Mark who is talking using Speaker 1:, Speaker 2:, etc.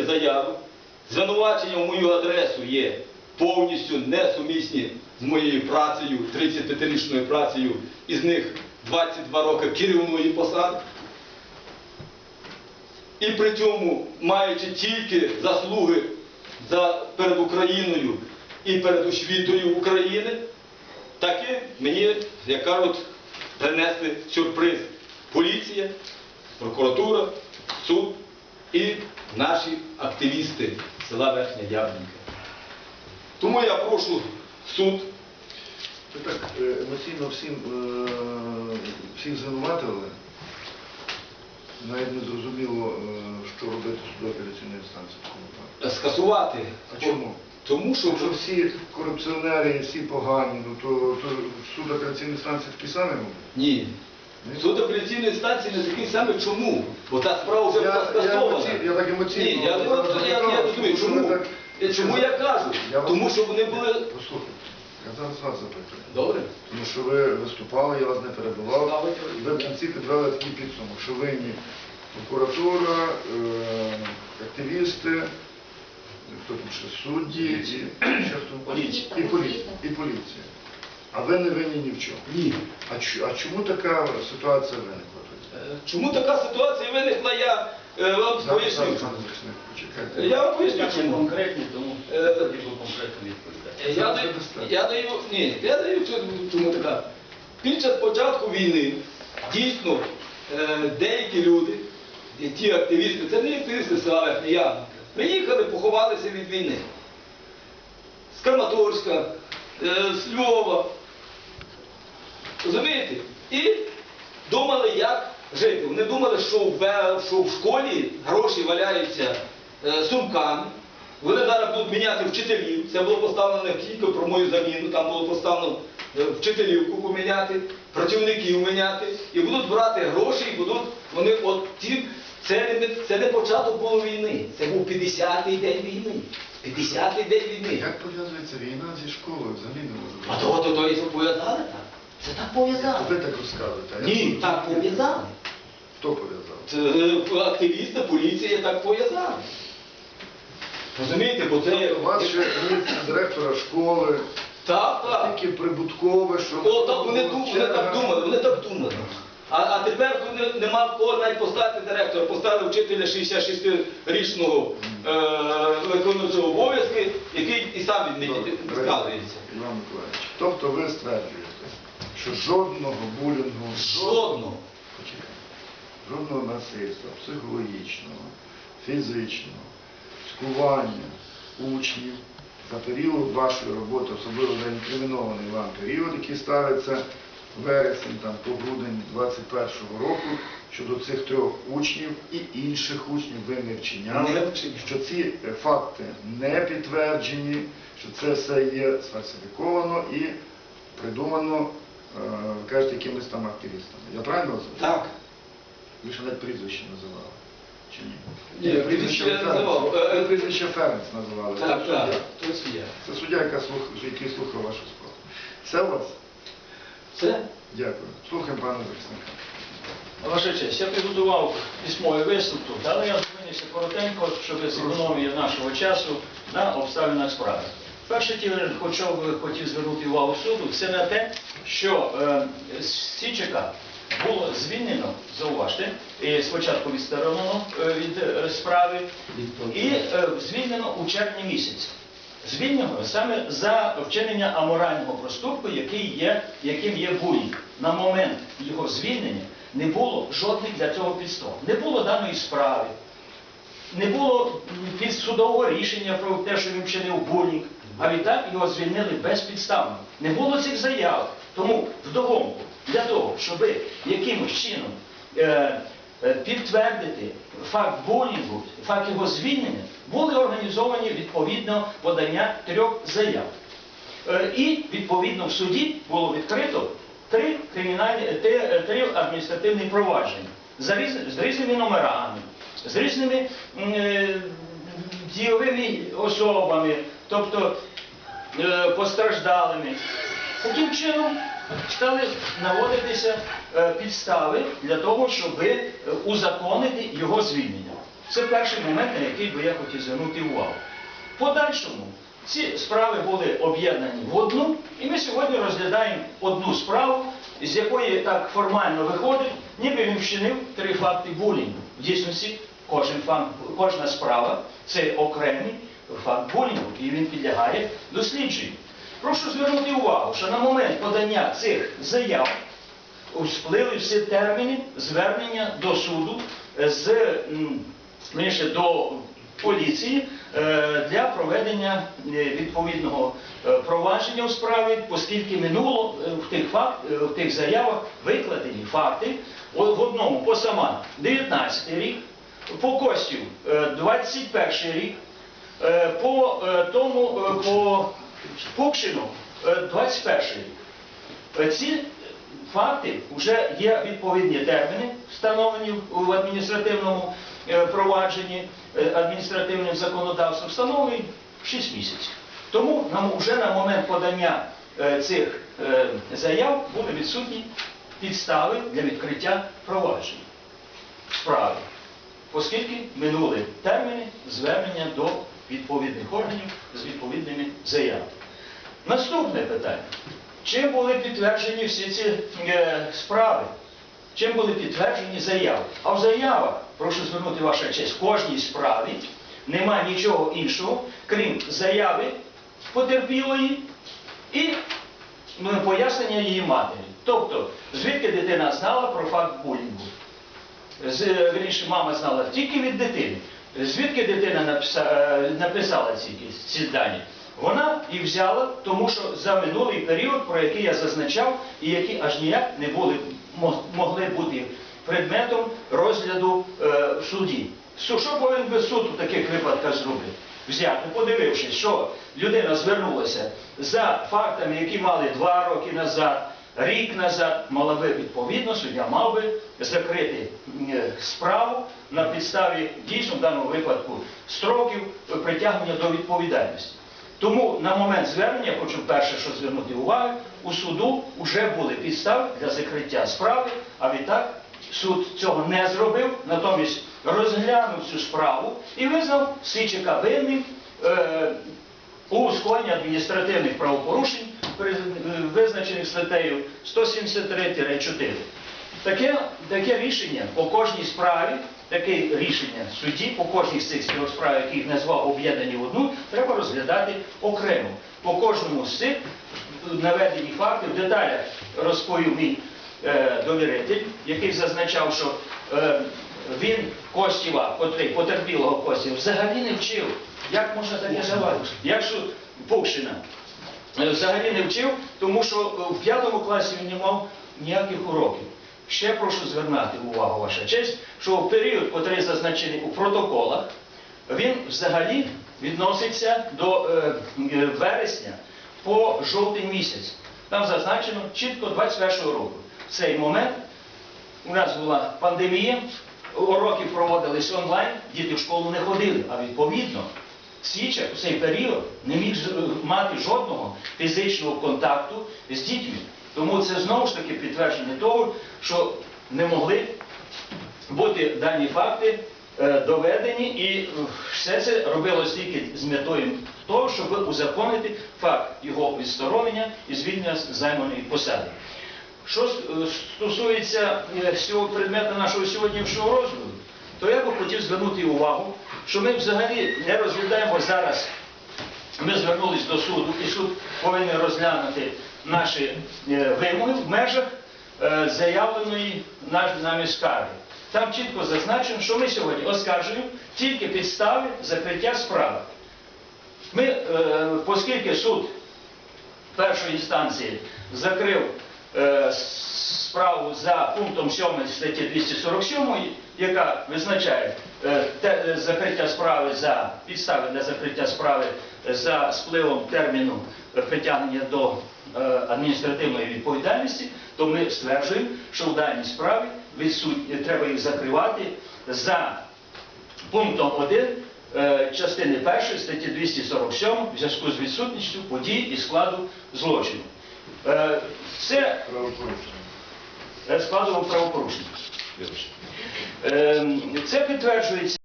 Speaker 1: подати заяву. Звинувачення в мою адресу є повністю несумісні з моєю працею, 35-річною працею, із них 22 роки керівної посади. І при цьому, маючи тільки заслуги за, перед Україною і перед освітою України, таки мені, як кажуть, принесли сюрприз. Поліція, прокуратура, суд і наші активісти села Верхня Яблінка. Тому я прошу суд
Speaker 2: Ви так е, емоційно всім, е, всіх звинуватили. Навіть не зрозуміло, е, що робити суду апеляційної інстанції в цьому випадку.
Speaker 1: скасувати.
Speaker 2: А чому?
Speaker 1: Тому що
Speaker 2: Якщо всі корупціонери, всі погані, ну то, то суд апеляційної інстанції такі самі
Speaker 1: ні. Суд апеляційної інстанції не такий самий чому? Бо та справа вже
Speaker 2: Я-
Speaker 1: була скасована.
Speaker 2: я так емоційно
Speaker 1: Ні, я, розумію, чому? Е, Чому я кажу? Тому що вони були.
Speaker 2: Послухайте, я зараз вас запитую.
Speaker 1: Добре?
Speaker 2: Тому що ви виступали, я вас не перебував. Ви в кінці підвели такий підсумок, що винні прокуратура, е, активісти, хто там ще судді ще хто? І поліція. А ви не винні ні в чому.
Speaker 1: Ні.
Speaker 2: А, чу- а чому така ситуація виникла тоді?
Speaker 1: Е, Чому така ситуація виникла, я е, вам
Speaker 2: Зараз,
Speaker 1: поясню.
Speaker 2: зараз, пане захисник, почекайте.
Speaker 1: Я вам поясню
Speaker 3: Я
Speaker 1: чому.
Speaker 3: конкретні, тому
Speaker 1: Е,
Speaker 3: тоді був конкретно відповідати.
Speaker 1: Я даю, я даю, ні, я даю чому- чому така. Під час початку війни дійсно е, деякі люди, і ті активісти, це не активісти села Яблунька, приїхали, поховалися від війни. З Краматорська, е, з Львова. Розумієте? І думали, як жити. Вони думали, що в, що в школі гроші валяються е, сумками. Вони зараз будуть міняти вчителів. Це було поставлено не тільки про мою заміну, там було поставлено е, вчителівку поміняти, працівників міняти. І будуть брати гроші, і будуть вони от ті. Це не, це не початок було війни. Це був 50-й день війни. 50-й день війни.
Speaker 2: Як пов'язується війна зі школою? Взагалі не можу.
Speaker 1: А то, то, то і пов'язали так. Це так пов'язали.
Speaker 2: Ви так розказуєте.
Speaker 1: Ні, так пов'язали.
Speaker 2: Хто пов'язав?
Speaker 1: Це, е, Активісти, поліція так пов'язали. Розумієте, бо це...
Speaker 2: У вас ще є директора школи,
Speaker 1: Так, так.
Speaker 2: тільки прибуткове, що...
Speaker 1: О, так вони, вони так думали, вони так думали. А, а тепер, коли нема в кого навіть поставити директора, поставили вчителя 66-річного е, виконуючого обов'язки, який і сам від
Speaker 2: Добре,
Speaker 1: відказується.
Speaker 2: Іван Миколаївич, тобто ви стверджуєте, що жодного булінгу,
Speaker 1: Жодного.
Speaker 2: Жодного насильства, психологічного, фізичного, скування учнів за період вашої роботи, особливо за інкримінований вам період, який ставиться вересень там, по грудень 21-го року, щодо цих трьох учнів і інших учнів ви не вчиняли,
Speaker 1: Не вчиняли.
Speaker 2: що ці е, факти не підтверджені, що це все є сфальсифіковано і придумано, ви кажете, якимись там активістами. Я правильно розумію?
Speaker 1: Так.
Speaker 2: Ви ще навіть прізвище називали. Чи ні?
Speaker 1: Ні, прізвище я не
Speaker 2: Ференц.
Speaker 1: називав. Е, е,
Speaker 2: Ви прізвище Ференц називали.
Speaker 1: Так,
Speaker 2: Це
Speaker 1: так.
Speaker 2: суддя.
Speaker 1: То суддя.
Speaker 2: Це суддя, яка слух, який слухав вашу справу. Це у вас?
Speaker 1: Це?
Speaker 2: Дякую. Слухаємо пана захисника.
Speaker 3: Ваша честь, я підготував письмовий виступ тут, але я зупинився коротенько, щоб з економії нашого часу на обставинах справи. Перше тіло хочу, хотів звернути увагу суду, це на те, що е, Січика було звільнено, зауважте, і спочатку відсторонено е, від е, справи, і е, звільнено у червні місяці. Звільнено саме за вчинення аморального проступку, який є, яким є булінг. На момент його звільнення не було жодних для цього підстав. Не було даної справи, не було підсудового рішення про те, що він вчинив булінг, а відтак його звільнили безпідставно. Не було цих заяв. Тому вдогонку, для того, щоб якимось чином е, е, підтвердити факт булінгу, факт його звільнення, були організовані відповідно подання трьох заяв. Е, І відповідно в суді було відкрито три три, е, три адміністративні провадження за різ, з різними номерами, з різними е, дійовими особами, тобто е, постраждалими. Таким чином стали наводитися е, підстави для того, щоб е, узаконити його звільнення. Це перший момент, на який би я хотів звернути увагу. Подальшому ці справи були об'єднані в одну, і ми сьогодні розглядаємо одну справу, з якої так формально виходить, ніби він вчинив три факти булінгу. В дійсності кожен факт, кожна справа це окремий факт булінгу, і він підлягає дослідженню. Прошу звернути увагу, що на момент подання цих заяв сплили всі терміни звернення до суду з м, до поліції е, для проведення е, відповідного е, провадження у справі, оскільки минуло е, в тих факт, е, в тих заявах викладені факти. В одному по Саман 19 рік, по Костю е, 21 рік, е, по е, тому е, по Пукшину е, 21 рік. Е, Ці факти вже є відповідні терміни, встановлені в адміністративному е, провадженні, адміністративним законодавством, встановлені 6 місяців. Тому нам вже на момент подання цих заяв були відсутні підстави для відкриття провадження справи, оскільки минули терміни звернення до відповідних органів з відповідними заявами. Наступне питання. Чим були підтверджені всі ці е, справи? Чим були підтверджені заяви? А в заявах, прошу звернути ваша честь, в кожній справі нема нічого іншого, крім заяви потерпілої і ну, пояснення її матері. Тобто, звідки дитина знала про факт булінгу? Е, вірніше, мама знала тільки від дитини. Звідки дитина е, написала ці, ці дані? Вона і взяла, тому що за минулий період, про який я зазначав, і які аж ніяк не були, могли бути предметом розгляду е, в суді. Що повинен би суд у таких випадках зробити? Взяти, подивившись, що людина звернулася за фактами, які мали два роки назад, рік назад, мала би відповідно, суддя мав би закрити е, справу на підставі дійсно в даному випадку строків притягнення до відповідальності. Тому на момент звернення, хочу перше, що звернути увагу, у суду вже були підстави для закриття справи, а відтак суд цього не зробив, натомість розглянув цю справу і визнав Сичика винним е, у скоєнні адміністративних правопорушень, визначених статтею 173-4. Таке, таке рішення по кожній справі, таке рішення судді по кожній з цих трьох справ, які їх назвав об'єднані в одну, треба розглядати окремо. По кожному з цих наведені факти в деталях розповів мій е, довіритель, який зазначав, що е, він Костєва, котрий потерпілого Костєва, взагалі не вчив. Як можна таке давати? Як що Пукшина е, взагалі не вчив, тому що е, в п'ятому класі він не мав ніяких уроків. Ще прошу звернути увагу, ваша честь, що в період, який зазначений у протоколах, він взагалі відноситься до е, е, вересня по жовтий місяць. Там зазначено чітко 21 року. В цей момент у нас була пандемія, уроки проводились онлайн, діти в школу не ходили, а відповідно. Січа в цей період не міг мати жодного фізичного контакту з дітьми. Тому це знову ж таки підтвердження того, що не могли бути дані факти е, доведені, і е, все це робилось тільки з метою того, щоб узаконити факт його відсторонення і звільнення з займаної посади. Що е, стосується е, цього предмету нашого сьогоднішнього розгляду, то я би хотів звернути увагу, що ми взагалі не розглядаємо зараз. Ми звернулись до суду, і суд повинен розглянути наші е, вимоги в межах заявленої нами скарги. Там чітко зазначено, що ми сьогодні оскаржуємо тільки підстави закриття справи. Ми, оскільки суд першої інстанції закрив справу за пунктом 7 статті 247, яка визначає е, е, закриття справи за підстави для закриття справи за спливом терміну е, притягнення до е, адміністративної відповідальності, то ми стверджуємо, що в даній справі відсутні, треба їх закривати за пунктом 1 е, частини 1 статті 247 в зв'язку з відсутністю подій і складу злочину. Е, Це е, складу правопорушення. Е, Це підтверджується.